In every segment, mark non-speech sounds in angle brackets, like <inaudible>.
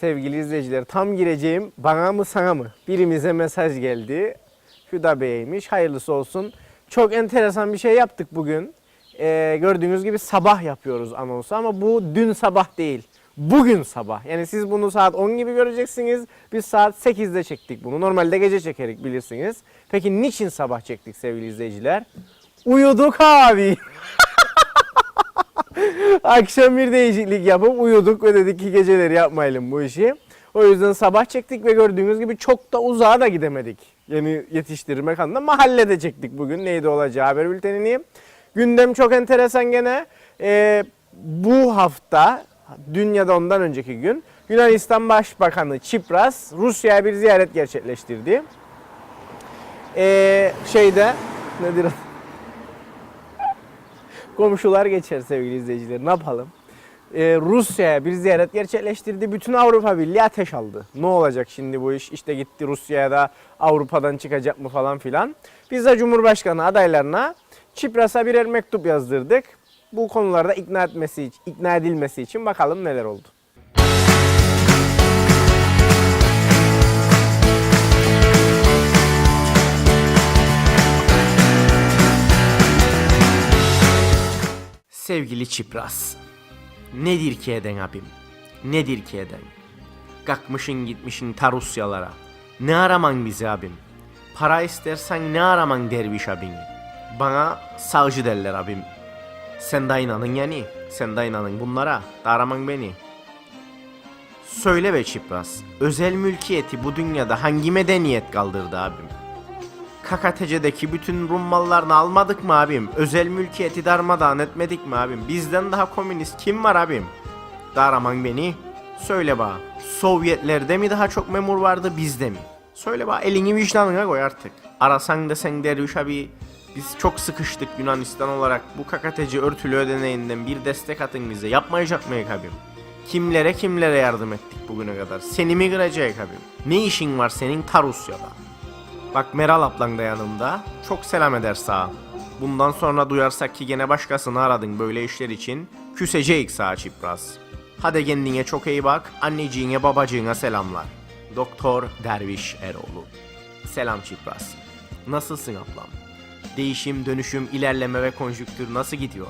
Sevgili izleyiciler tam gireceğim bana mı sana mı? Birimize mesaj geldi. Hüda Bey'miş hayırlısı olsun. Çok enteresan bir şey yaptık bugün. Ee, gördüğünüz gibi sabah yapıyoruz anonsu ama bu dün sabah değil. Bugün sabah. Yani siz bunu saat 10 gibi göreceksiniz. Biz saat 8'de çektik bunu. Normalde gece çekerik bilirsiniz. Peki niçin sabah çektik sevgili izleyiciler? Uyuduk abi. <laughs> Akşam bir değişiklik yapıp uyuduk ve dedik ki geceleri yapmayalım bu işi. O yüzden sabah çektik ve gördüğünüz gibi çok da uzağa da gidemedik. Yani yetiştirmek anlamında mahallede çektik bugün. Neydi olacağı haber bültenini. Gündem çok enteresan gene. Ee, bu hafta, dün ya da ondan önceki gün Yunanistan Başbakanı Çipras Rusya'ya bir ziyaret gerçekleştirdi. Ee, şeyde nedir? Komşular geçer sevgili izleyiciler. Ne yapalım? Ee, Rusya'ya bir ziyaret gerçekleştirdi. Bütün Avrupa Birliği ateş aldı. Ne olacak şimdi bu iş? İşte gitti Rusya'ya da Avrupa'dan çıkacak mı falan filan. Biz de Cumhurbaşkanı adaylarına Çipras'a birer mektup yazdırdık. Bu konularda ikna etmesi, ikna edilmesi için bakalım neler oldu. Sevgili Çipras, nedir ki eden abim? Nedir ki eden? Kalkmışın gitmişin ta Rusyalara. Ne araman bizi abim? Para istersen ne araman derviş abin? Bana savcı derler abim. Sen de inanın yani. Sen de inanın bunlara. Da araman beni. Söyle be Çipras. Özel mülkiyeti bu dünyada hangi medeniyet kaldırdı abim? KKTC'deki bütün Rum mallarını almadık mı abim? Özel mülkiyeti darmadağın etmedik mi abim? Bizden daha komünist kim var abim? Daraman beni. Söyle bana. Sovyetlerde mi daha çok memur vardı bizde mi? Söyle bana elini vicdanına koy artık. Arasan desen Derviş abi biz çok sıkıştık Yunanistan olarak bu KKTC örtülü ödeneğinden bir destek atın bize. Yapmayacak mıyız abim? Kimlere kimlere yardım ettik bugüne kadar? Seni mi kıracak abim? Ne işin var senin ta Rusya'da? Bak Meral ablan da yanımda. Çok selam eder sağ. Bundan sonra duyarsak ki gene başkasını aradın böyle işler için. Küsecek sağ çipraz. Hadi kendine çok iyi bak. Anneciğine babacığına selamlar. Doktor Derviş Eroğlu. Selam çipraz. Nasılsın ablam? Değişim, dönüşüm, ilerleme ve konjüktür nasıl gidiyor?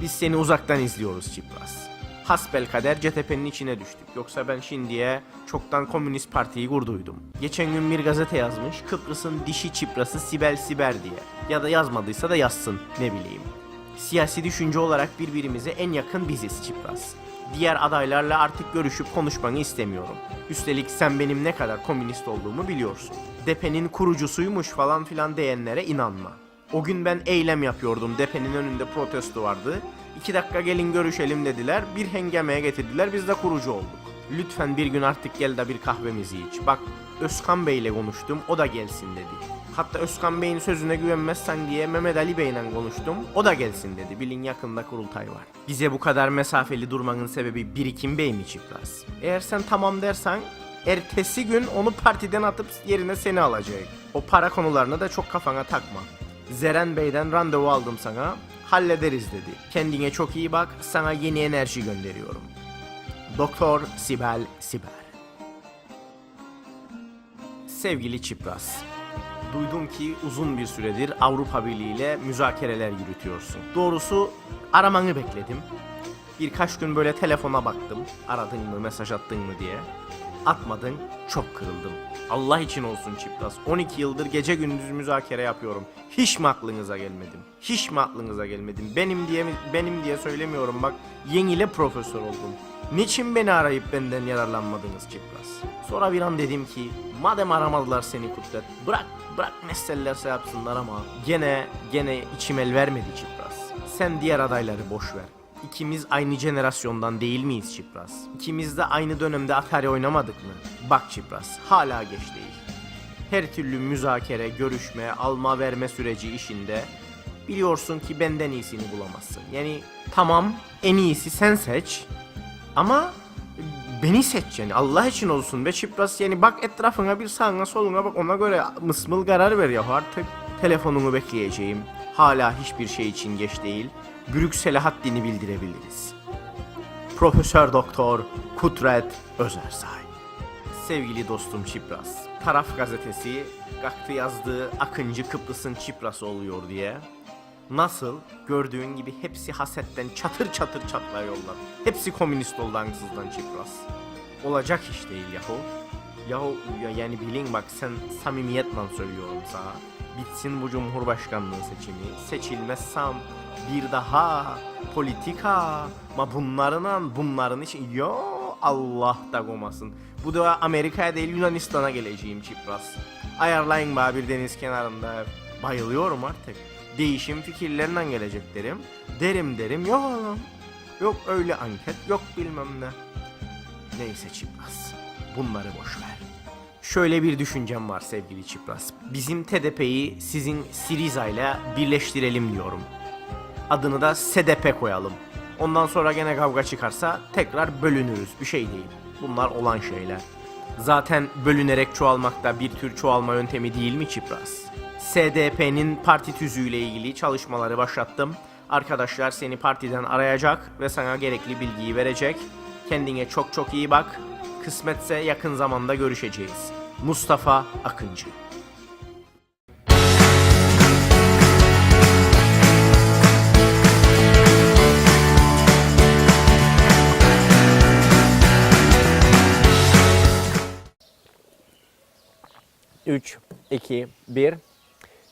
Biz seni uzaktan izliyoruz çipraz. Hasbel kader CTP'nin içine düştük. Yoksa ben şimdiye çoktan Komünist Parti'yi kurduydum. Geçen gün bir gazete yazmış. Kıbrıs'ın dişi çıprası Sibel Siber diye. Ya da yazmadıysa da yazsın ne bileyim. Siyasi düşünce olarak birbirimize en yakın biziz Çipras. Diğer adaylarla artık görüşüp konuşmanı istemiyorum. Üstelik sen benim ne kadar komünist olduğumu biliyorsun. Depe'nin kurucusuymuş falan filan diyenlere inanma. O gün ben eylem yapıyordum. Depe'nin önünde protesto vardı. İki dakika gelin görüşelim dediler. Bir hengameye getirdiler. Biz de kurucu olduk. Lütfen bir gün artık gel de bir kahvemizi iç. Bak Özkan Bey ile konuştum. O da gelsin dedi. Hatta Özkan Bey'in sözüne güvenmezsen diye Mehmet Ali Bey ile konuştum. O da gelsin dedi. Bilin yakında kurultay var. Bize bu kadar mesafeli durmanın sebebi Birikim Bey mi Çipras? Eğer sen tamam dersen ertesi gün onu partiden atıp yerine seni alacak. O para konularını da çok kafana takma. Zeren Bey'den randevu aldım sana. Hallederiz dedi. Kendine çok iyi bak. Sana yeni enerji gönderiyorum. Doktor Sibel Siber. Sevgili Çipras. Duydum ki uzun bir süredir Avrupa Birliği ile müzakereler yürütüyorsun. Doğrusu aramanı bekledim. Birkaç gün böyle telefona baktım. Aradın mı, mesaj attın mı diye. Atmadın, çok kırıldım. Allah için olsun Çipras. 12 yıldır gece gündüz müzakere yapıyorum. Hiç mi aklınıza gelmedim? Hiç mi aklınıza gelmedim? Benim diye benim diye söylemiyorum bak. Yenile profesör oldum. Niçin beni arayıp benden yararlanmadınız Çipras? Sonra bir an dedim ki madem aramadılar seni Kudret bırak bırak ne isterlerse yapsınlar ama gene gene içim el vermedi Çipras. Sen diğer adayları boş ver. İkimiz aynı jenerasyondan değil miyiz Çipras? İkimiz de aynı dönemde Atari oynamadık mı? Bak Çipras, hala geç değil. Her türlü müzakere, görüşme, alma verme süreci işinde biliyorsun ki benden iyisini bulamazsın. Yani tamam en iyisi sen seç ama beni seç yani Allah için olsun be Çipras yani bak etrafına bir sağına soluna bak ona göre mısmıl karar ver ya artık telefonumu bekleyeceğim. Hala hiçbir şey için geç değil. Brüksel'e haddini bildirebiliriz. Profesör Doktor Kudret Özersay. Sevgili dostum Çipras, Taraf gazetesi kalktı yazdığı Akıncı Kıbrıs'ın Çiprası oluyor diye. Nasıl? Gördüğün gibi hepsi hasetten çatır çatır çatlıyorlar. Hepsi komünist oldu ansızdan Çipras. Olacak iş değil yahu. Yahu ya yani bilin bak sen samimiyetle söylüyorum sana. Bitsin bu cumhurbaşkanlığı seçimi. Seçilmezsem bir daha politika ma bunların bunların için yo Allah da komasın. Bu da Amerika'ya değil Yunanistan'a geleceğim Çipras. Ayarlayın bana bir deniz kenarında. Bayılıyorum artık. Değişim fikirlerinden gelecek derim. Derim derim yok oğlum. Yok öyle anket yok bilmem ne. Neyse Çipras. Bunları boş ver. Şöyle bir düşüncem var sevgili Çipras. Bizim TDP'yi sizin Siriza ile birleştirelim diyorum. Adını da SDP koyalım. Ondan sonra gene kavga çıkarsa tekrar bölünürüz. Bir şey değil. Bunlar olan şeyler. Zaten bölünerek çoğalmak da bir tür çoğalma yöntemi değil mi Çipras? SDP'nin parti tüzüğüyle ilgili çalışmaları başlattım. Arkadaşlar seni partiden arayacak ve sana gerekli bilgiyi verecek. Kendine çok çok iyi bak. Kısmetse yakın zamanda görüşeceğiz. Mustafa Akıncı Üç, iki, bir.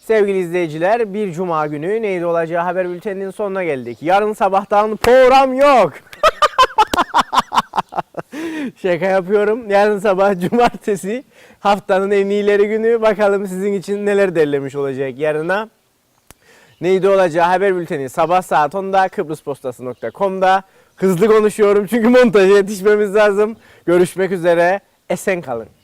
Sevgili izleyiciler bir cuma günü neydi olacağı haber bülteninin sonuna geldik. Yarın sabahtan program yok. Şaka yapıyorum. Yarın sabah <laughs> cumartesi haftanın en iyileri günü. Bakalım sizin için neler derlemiş olacak yarına. Neydi olacağı haber bülteni sabah saat 10'da kıbrıspostası.com'da. Hızlı konuşuyorum çünkü montaja yetişmemiz lazım. Görüşmek üzere. Esen kalın.